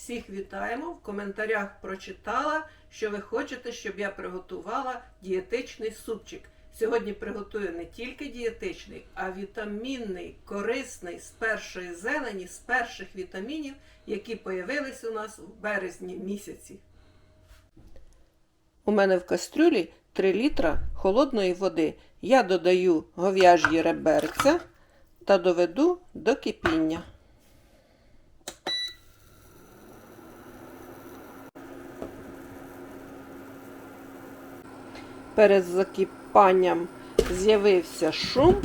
Всіх вітаємо. В коментарях прочитала, що ви хочете, щоб я приготувала дієтичний супчик. Сьогодні приготую не тільки дієтичний, а вітамінний, корисний з першої зелені, з перших вітамінів, які появились у нас в березні місяці. У мене в кастрюлі 3 літра холодної води. Я додаю говяж'ї реберця та доведу до кипіння. Перед закипанням з'явився шум,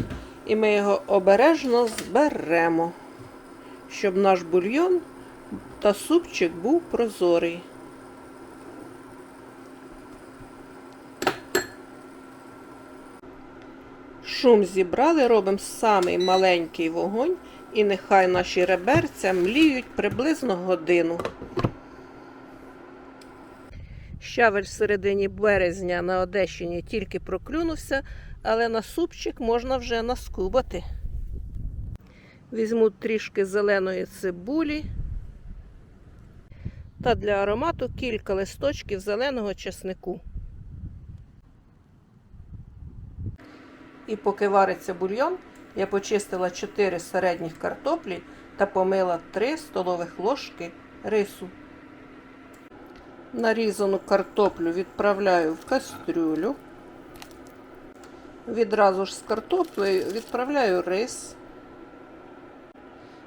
і ми його обережно зберемо, щоб наш бульйон та супчик був прозорий. Шум зібрали, робимо самий маленький вогонь, і нехай наші реберця мліють приблизно годину. Щавель в середині березня на Одещині тільки проклюнувся, але на супчик можна вже наскубати. Візьму трішки зеленої цибулі та для аромату кілька листочків зеленого чеснику. І поки вариться бульйон, я почистила 4 середніх картоплі та помила 3 столових ложки рису. Нарізану картоплю відправляю в кастрюлю. Відразу ж з картоплею відправляю рис.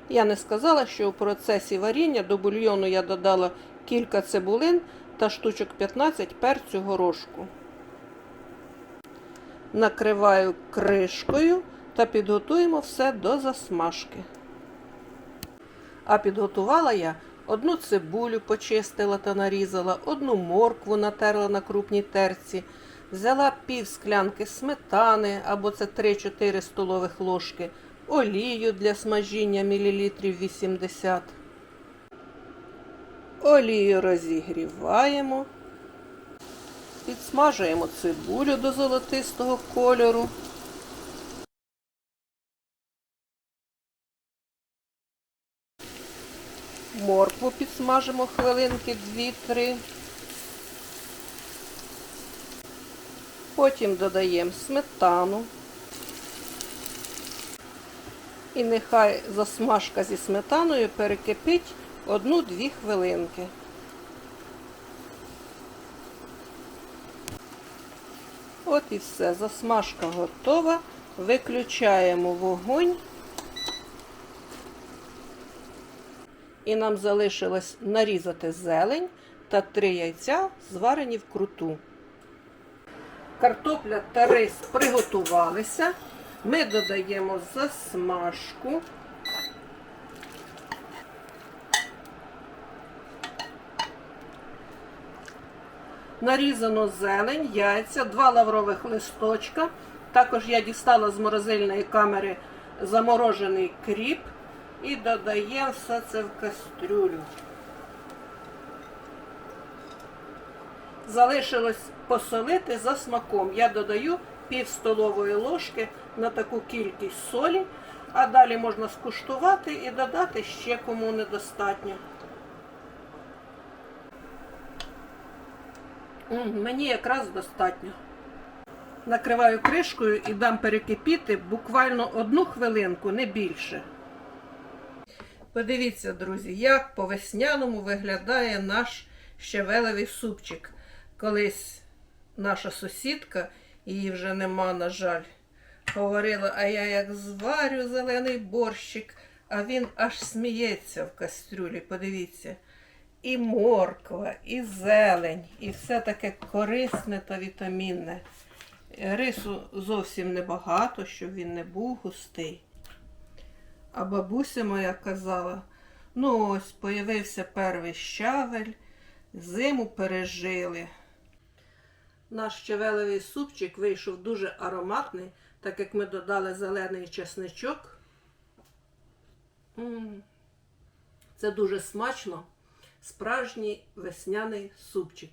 Я не сказала, що у процесі варіння до бульйону я додала кілька цибулин та штучок 15 перцю горошку. Накриваю кришкою та підготуємо все до засмажки. А підготувала я одну цибулю почистила та нарізала, одну моркву натерла на крупній терці, взяла пів склянки сметани або це 3-4 столових ложки, олію для смажіння мілілітрів 80. Олію розігріваємо. Підсмажуємо цибулю до золотистого кольору. Моркву підсмажимо хвилинки 2-3. Потім додаємо сметану. І нехай засмажка зі сметаною перекипить 1-2 хвилинки. От і все, засмажка готова. Виключаємо вогонь. І нам залишилось нарізати зелень та три яйця, зварені вкруту. Картопля та рис приготувалися. Ми додаємо засмажку. Нарізану зелень, яйця, два лаврових листочка. Також я дістала з морозильної камери заморожений кріп і додаємо все це в кастрюлю. Залишилось посолити за смаком. Я додаю пів столової ложки на таку кількість солі, а далі можна скуштувати і додати ще кому недостатньо. Мені якраз достатньо. Накриваю кришкою і дам перекипіти буквально одну хвилинку, не більше. Подивіться, друзі, як по весняному виглядає наш щавелевий супчик. Колись наша сусідка, її вже нема, на жаль, говорила, а я як зварю зелений борщик, а він аж сміється в кастрюлі. Подивіться. І морква, і зелень, і все таке корисне та вітамінне. Рису зовсім небагато, щоб він не був густий. А бабуся моя казала: ну ось появився перший щавель, зиму пережили. Наш щавелевий супчик вийшов дуже ароматний, так як ми додали зелений чесничок. Це дуже смачно. Справжній весняний супчик.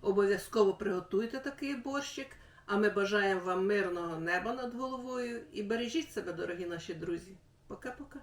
Обов'язково приготуйте такий борщик. А ми бажаємо вам мирного неба над головою і бережіть себе, дорогі наші друзі. Пока-пока.